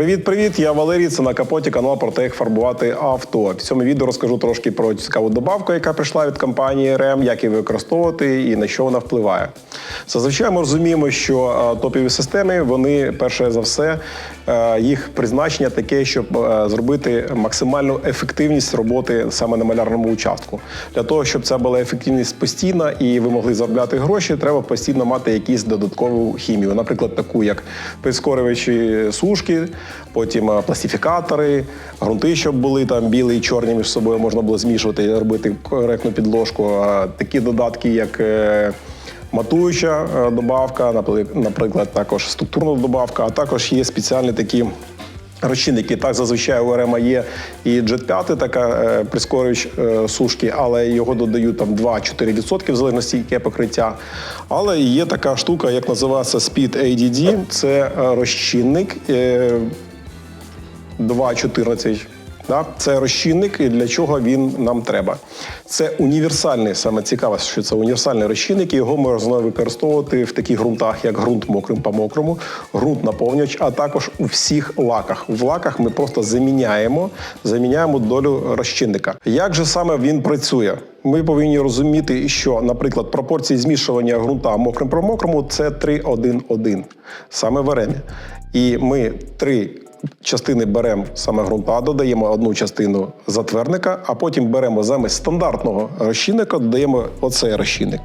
Привіт-привіт! Я Валерій. Це на капоті канал про те, як фарбувати авто. В цьому відео розкажу трошки про цікаву добавку, яка прийшла від компанії РЕМ, як її використовувати і на що вона впливає. Зазвичай ми розуміємо, що е, топові системи вони перше за все е, їх призначення таке, щоб е, зробити максимальну ефективність роботи саме на малярному участку. Для того, щоб це була ефективність постійна і ви могли заробляти гроші, треба постійно мати якісь додаткову хімію, наприклад, таку як прискорювачі сушки, потім е, пластифікатори, грунти, щоб були там білі і чорні між собою можна було змішувати і робити коректну підложку. Такі додатки, як е, матуюча е, добавка, наприклад, також структурна добавка, а також є спеціальні такі. Розчинники так зазвичай у РМА є і Jet 5, така е, прискорювач е, сушки, але його додають там 2-4% в залежності яке покриття. Але є така штука, як називається Speed ADD. Це е, розчинник е, 2,14. Да? Це розчинник, і для чого він нам треба. Це універсальний, саме цікаве, що це універсальний розчинник, і його можна використовувати в таких ґрунтах, як ґрунт мокрим по мокрому, ґрунт наповнювач, а також у всіх лаках. В лаках ми просто заміняємо, заміняємо долю розчинника. Як же саме він працює? Ми повинні розуміти, що, наприклад, пропорції змішування ґрунта мокрим по мокрому це 3-1-1, саме в ремі. І ми три частини беремо саме ґрунта, додаємо одну частину затверника, а потім беремо замість стандартного розчинника, додаємо оцей розчинник.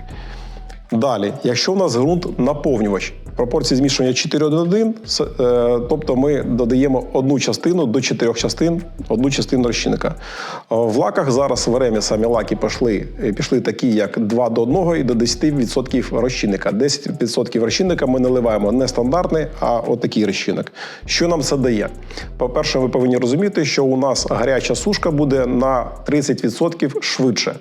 Далі, якщо у нас ґрунт наповнювач, пропорції змішування 4-1-1, е, тобто ми додаємо одну частину до чотирьох частин, одну частину розчинника. Е, В лаках зараз в ремі самі лаки пішли, е, пішли такі, як 2 до 1 і до 10% розчинника. 10% розчинника ми наливаємо не стандартний, а отакий розчинник. Що нам це дає? По-перше, ви повинні розуміти, що у нас гаряча сушка буде на 30% швидше.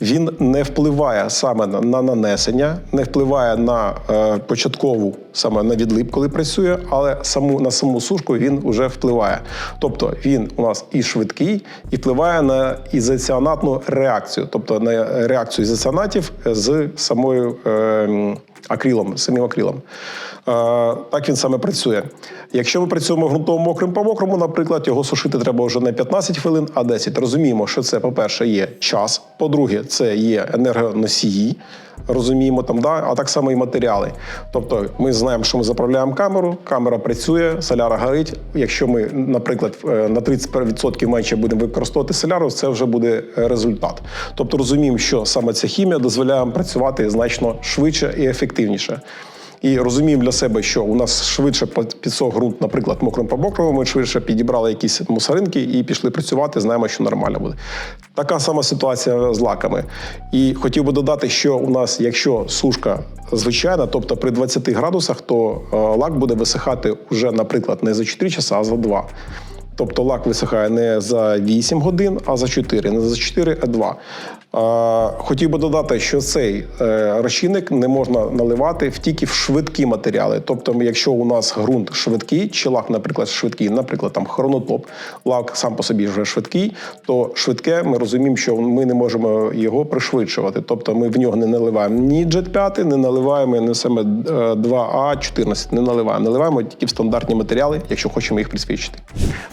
Він не впливає саме на, на нанесення, не впливає на е, початкову саме на відлип, коли працює, але саму на саму сушку він вже впливає. Тобто він у нас і швидкий, і впливає на ізоціанатну реакцію, тобто на реакцію ізоціанатів з самою. Е, акрилом, самим акрилом. Е, так він саме працює. Якщо ми працюємо ґрунтово мокрим по мокрому, наприклад, його сушити треба вже не 15 хвилин, а 10. Розуміємо, що це, по-перше, є час, по-друге, це є енергоносії. Розуміємо там, да? а так само і матеріали. Тобто ми знаємо, що ми заправляємо камеру, камера працює, соляра горить. Якщо ми, наприклад, е, на 30% менше будемо використовувати соляру, це вже буде результат. Тобто розуміємо, що саме ця хімія дозволяє працювати значно швидше і ефективніше. І розуміємо для себе, що у нас швидше підсох ґрунт, наприклад, мокрим по мокрому, ми швидше підібрали якісь мусоринки і пішли працювати, знаємо, що нормально буде. Така сама ситуація з лаками. І хотів би додати, що у нас, якщо сушка звичайна, тобто при 20 градусах, то е, лак буде висихати вже, наприклад, не за 4 часа, а за 2. Тобто лак висихає не за 8 годин, а за 4, не за 4, а 2. Е, Хотів би додати, що цей е, розчинник не можна наливати в тільки в швидкі матеріали. Тобто, якщо у нас ґрунт швидкий, чи лак, наприклад, швидкий, наприклад, там хронотоп, лак сам по собі вже швидкий, то швидке ми розуміємо, що ми не можемо його пришвидшувати. Тобто ми в нього не наливаємо ні Jet 5, не наливаємо не саме 2А14, не наливаємо. Наливаємо тільки в стандартні матеріали, якщо хочемо їх присвідчити.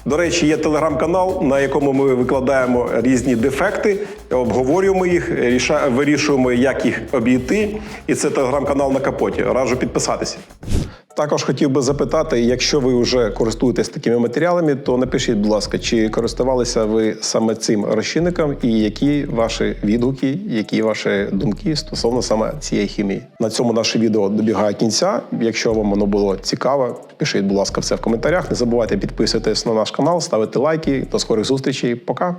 До речі, є телеграм-канал, на якому ми викладаємо різні дефекти, обговорюємо їх, вирішуємо, як їх обійти. І це телеграм-канал на капоті. Раджу підписатися. Також хотів би запитати, якщо ви вже користуєтесь такими матеріалами, то напишіть, будь ласка, чи користувалися ви саме цим розчинником, і які ваші відгуки, які ваші думки стосовно саме цієї хімії. На цьому наше відео добігає кінця. Якщо вам воно було цікаво, пишіть, будь ласка, все в коментарях. Не забувайте підписуватись на наш канал, ставити лайки. До скорих зустрічей. Пока.